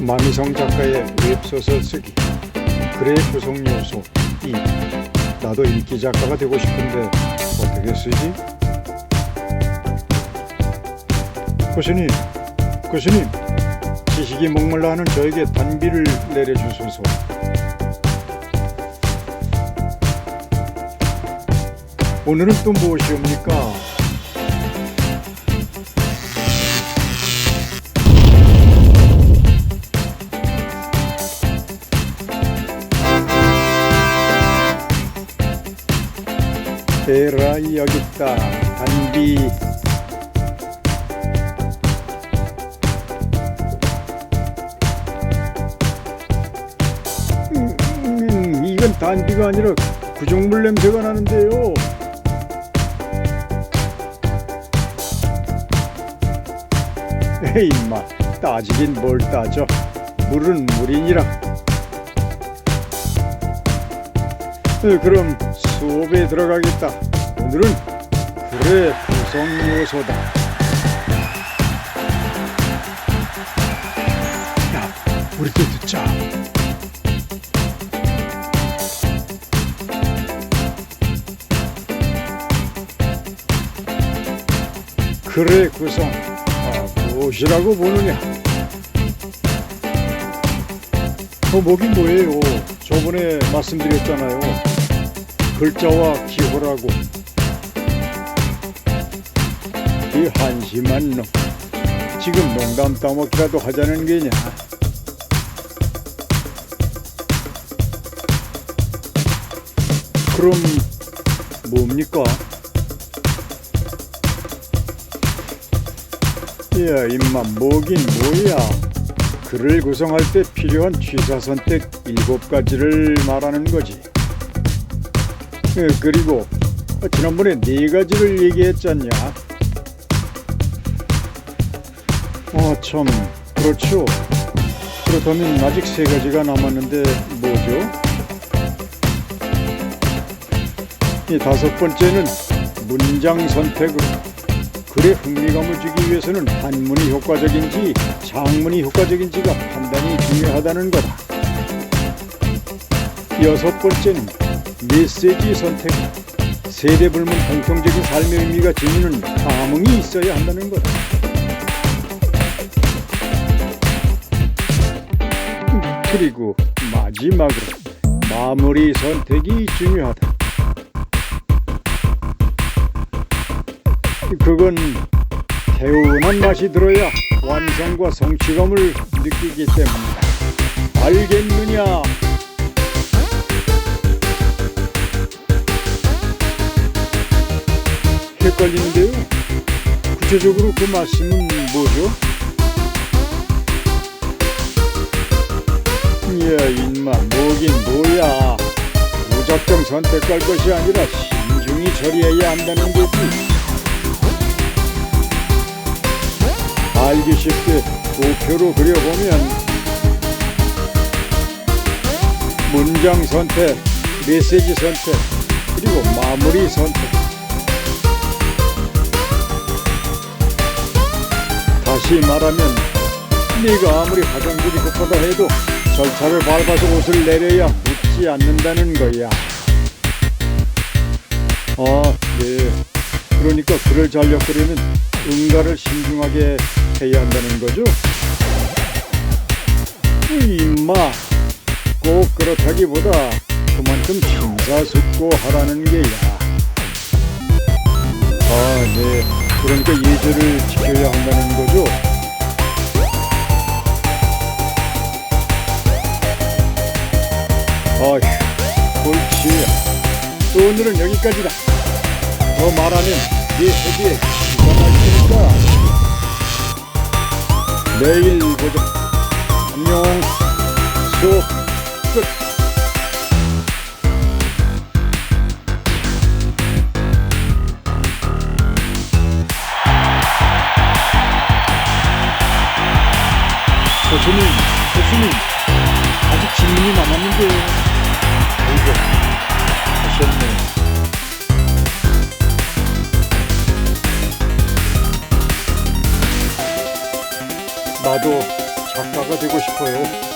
마미성 작가의 웹소설 쓰기 글의 구성 요소 2 나도 인기 작가가 되고 싶은데 어떻게 쓰지? 교수님, 교수님 지식이 목말라 하는 저에게 단비를 내려주소서 오늘은 또 무엇이옵니까? 에라 여기 있다 단비 음, 음, 이건 단비가 아니라 구정물 냄새가 나는데요 에이 마 따지긴 뭘 따져 물은 물이니라 네, 그럼 수업에 들어가겠다. 오늘은 글의 구성 요소다. 야, 우리도 듣자. 글의 구성, 아, 무엇이라고 보느냐? 어, 뭐긴 뭐예요. 저번에 말씀드렸잖아요. 글자와 기호라고 이 한심한 놈 지금 농담 따먹기라도 하자는 게냐 그럼 뭡니까? 야 임마 뭐긴 뭐야 글을 구성할 때 필요한 취사 선택 일곱 가지를 말하는 거지 예, 그리고 지난번에 네 가지를 얘기했잖냐? 아, 참, 그렇죠. 그렇다면 아직 세 가지가 남았는데 뭐죠? 이 다섯 번째는 문장 선택으로 글에 흥미감을 주기 위해서는 한문이 효과적인지 장문이 효과적인지가 판단이 중요하다는 거다. 여섯 번째는 메시지 선택. 세대불문 공통적인 삶의 의미가 지니는 감흥이 있어야 한다는 것 그리고 마지막으로 마무리 선택이 중요하다 그건 개운한 맛이 들어야 완성과 성취감을 느끼기 때문이다 알겠느냐 헷갈리는데요. 구체적으로 그 말씀은 뭐죠? 야, 인마, 뭐긴 뭐야. 무작정 선택할 것이 아니라 신중히 처리해야 한다는 거지. 알기 쉽게 우표로 그려보면 문장 선택, 메시지 선택, 그리고 마무리 선택. 다시 말하면 네가 아무리 화장실이 급하다 해도 절차를 밟아서 옷을 내려야 웃지 않는다는 거야. 아, 네. 그러니까 글을 잘 엮으려면 응가를 신중하게 해야 한다는 거죠? 임마, 꼭 그렇다기보다 그만큼 심사숙고하라는 게야. 아, 네. 그러니까 예절을 지켜야 한다는 거죠. 어휴, 옳지. 오늘은 여기까지다. 더 말하면 네 세계에 막히니까. 내일 보자. 안녕. 수업 끝. 교수님, 교수님, 아직 질문이 남았는데. 아 나도 작가가 되고 싶어요.